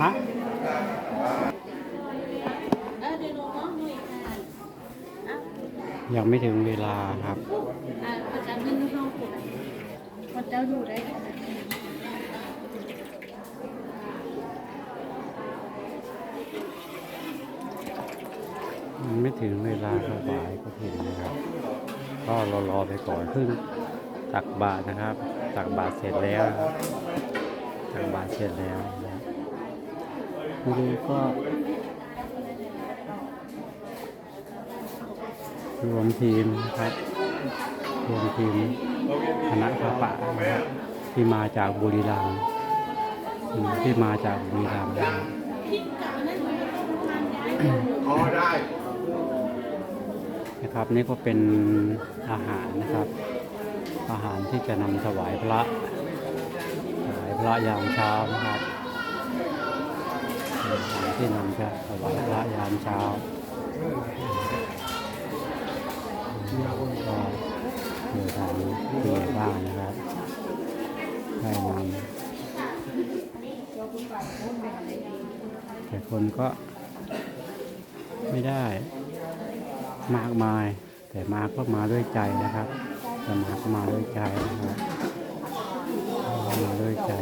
ฮะยังไม่ถึงเวลาครับอะพระเจ้าขึ้นห้องปลุกพระเจ้าดูได้ค่ะ มันไม่ ถึงเวลาถวายก็เห็นนะครับ ก็รอรอไปก่อนเพิ่งตักบาตรนะครับ ตักบาตรเสร็จแล้ว ตักบาตรเสร็จแล้วนะครับดูก็รวมทีมนะครับรวมทีมคณะพระป่านะครับที่มาจากบุรีรัมย์ที่มาจากบุรีรัมย์นะครับพอได้ นะครับนี่ก็เป็นอาหารนะครับ อาหารที่จะนำถวายพระถวายพระยามเช้านะครับอาหารที่นำจะถวายพระยามเช้าก็โดยทางผู้ใหญ่บ้านนะครับได้นำแต่คนก็ไม่ได้ มากมาย แต่มาก็มาด้วยใจนะครับแต่มาก็มาด้วยใจนะครับมาด้วยใจ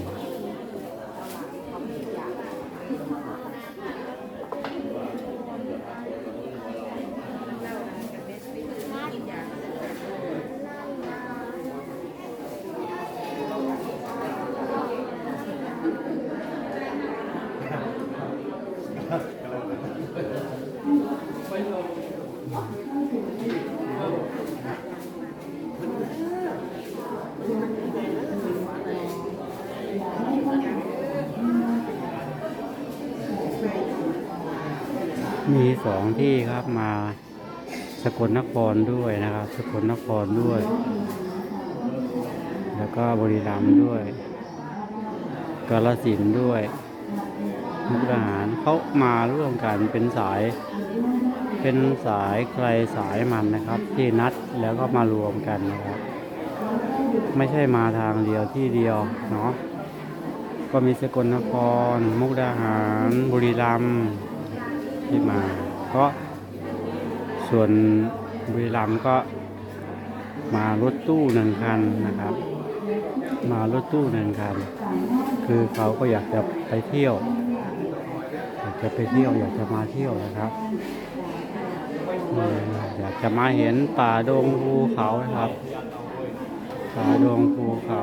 มีสองที่ครับมาสกลนครด้วยนะครับ สกลนครด้วย แล้วก็บุรีรัมย์ด้วยกาฬสินด้วยมุกดาหารเขามาร่วมกันเป็นสาย เป็นสายใครสายมันนะครับ ที่นัดแล้วก็มารวมกันนะครับ ไม่ใช่มาทางเดียวที่เดียวเนาะก็มีสกลนคร มุกดาหาร บุรีรัมย์ ที่มาเพราะส่วนบุรีรัมก็มารถตู้หนึ่งคันนะครับ มารถตู้หนึ่งคัน คือเขาก็อยากจะไปเที่ยว อยากจะไปเที่ยวอยากจะมาเที่ยวนะครับอืมอยากจะมาเห็นป่าดงภูเขานะครับป่าดงภูเขา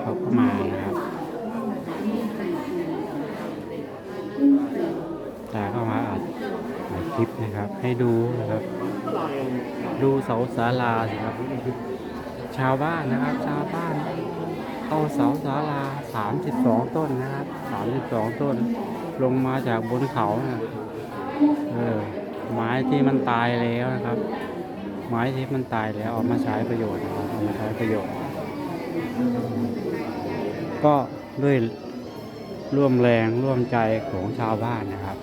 เขาก็มานะครับ ตาเข้ามาอัดคลิปนะครับ ให้ดูนะครับ ดูเสาศาลาสิครับ ชาวบ้านนะครับ ชาวบ้านเอาเสาศาลา32ต้นนะครับ32ต้น ลงมาจากบนเขานะเออไม้ที่มันตายแล้วนะครับ ไม้ที่มันตายแล้วเอามาใช้ประโยชน์นะครับเอามาใช้ประโยชน์ ก็ด้วยร่วมแรงร่วมใจของชาวบ้านนะครับ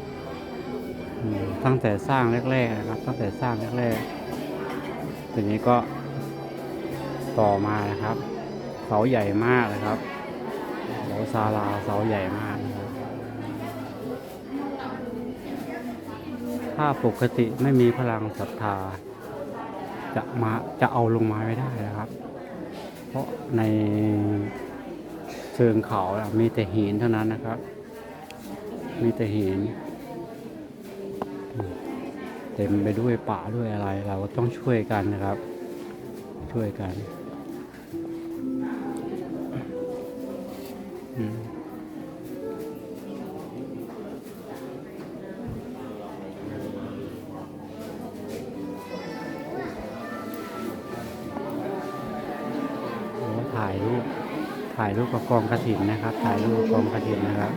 ตั้งแต่สร้างแรกๆนะครับตั้งแต่สร้างแรกๆทีนี้ก็ต่อมานะครับ เสาใหญ่มากนะครับเสาศาลาเสาใหญ่มากนะครับถ้าปกติไม่มีพลังศรัทธา จะมาจะเอาลงมาไม่ได้นะครับ เพราะในเชิงเขาอะมีแต่หินเท่านั้นนะครับ มีแต่หิน เต็มไปด้วยป่าด้วยอะไร เราก็ต้องช่วยกันนะครับ ช่วยกันโอ้ถ่ายรูปถ่ายรูปกับกองกระถินนะครับ ถ่ายรูปกับกองกระถินนะครับ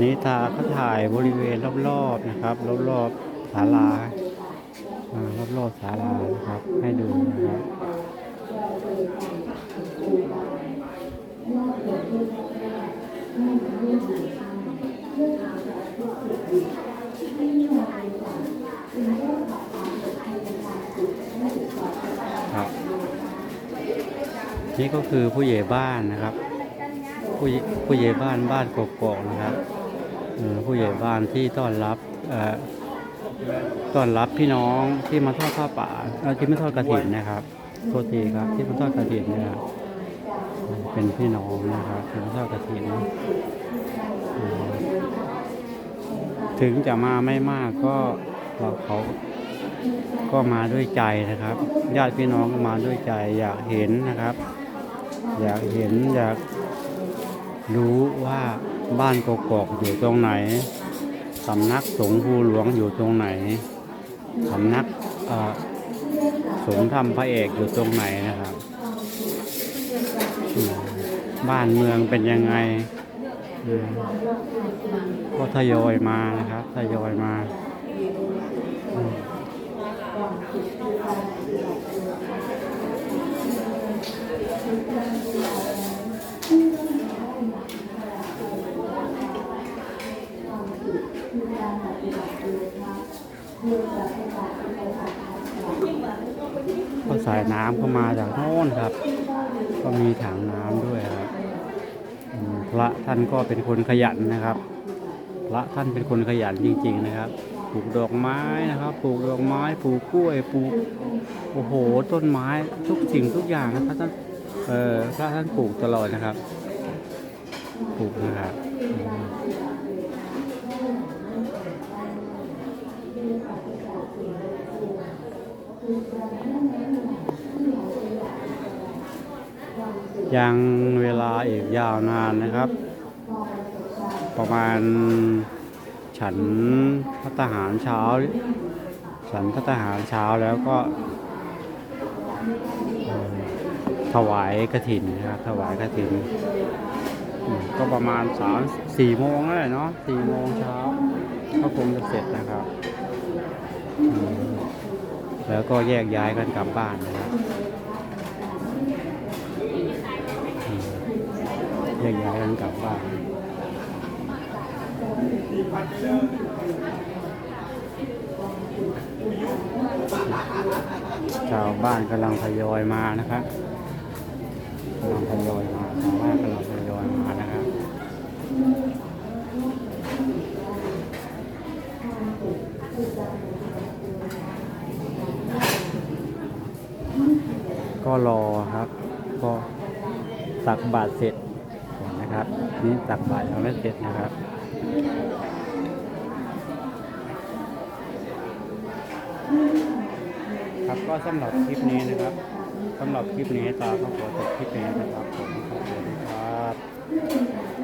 นี่ตาเขาถ่ายบริเวณรอบๆนะครับ รอบๆศาลารอบๆศาลานะครับ ให้ดูนะครับครับนี่ก็คือผู้ใหญ่บ้านนะครับ ผู้ผู้ใหญ่บ้านบ้านกกอกนะครับ ผู้ใหญ่บ้านที่ต้อนรับต้อนรับพี่น้องที่มาทอดผ้าป่าที่มาทอดกระถินนะครับโทษทีครับ ที่มาทอดกระถินนะครับเป็นพี่น้องนะครับที่มาทอดกระถินเอ่อถึงจะมาไม่มากก็เราเขาก็มาด้วยใจนะครับ ญาติพี่น้องก็มาด้วยใจ อยากเห็นนะครับ อยากเห็นอยากรู้ว่า บ้านกกอกอยู่ตรงไหน สำนักสงฆ์ภูหลวงอยู่ตรงไหน สำนักสงฆ์ธรรมพระเอกอยู่ตรงไหนนะครับ บ้านเมืองเป็นยังไงก็ทยอยมานะครับทยอยมาายน้ำก็มาจากโน่นครับ ก็มีถังน้ำด้วยครับพระท่านก็เป็นคนขยันนะครับ พระท่านเป็นคนขยันจริง ๆ นะครับปลูกดอกไม้นะครับปลูกดอกไม้ปลูกกล้วยปลูกโอ้โหต้นไม้ทุกสิ่งทุกอย่างนะครับท่านเออพระท่านปลูกตลอดนะครับปลูกนะครับอืม ยังเวลาอีกยาวนานนะครับ ประมาณฉันพัตหารเช้า ฉันพัตหารเช้าแล้วก็ถวายกระถินนะครับถวายกระถิน ก็ประมาณสามสี่โมงแล้วแหละเนาะสี่โมงเช้าก็คงจะเสร็จนะครับ แล้วก็แยกย้ายกันกลับบ้านนะครับอืมแยกย้ายกันกลับบ้านชาวบ้านกำลังทยอยมานะครับกำลังทยอยมาชาวบ้านกำลังทยอยมานะครับก็รอครับ ก็ตักบาตรเสร็จ นี่ตักบาตรยังไม่เสร็จนะครับครับก็สำหรับคลิปนี้นะครับสำหรับคลิปนี้ตาก็ขอจบคลิปนี้นะครับผมขอบคุณครับ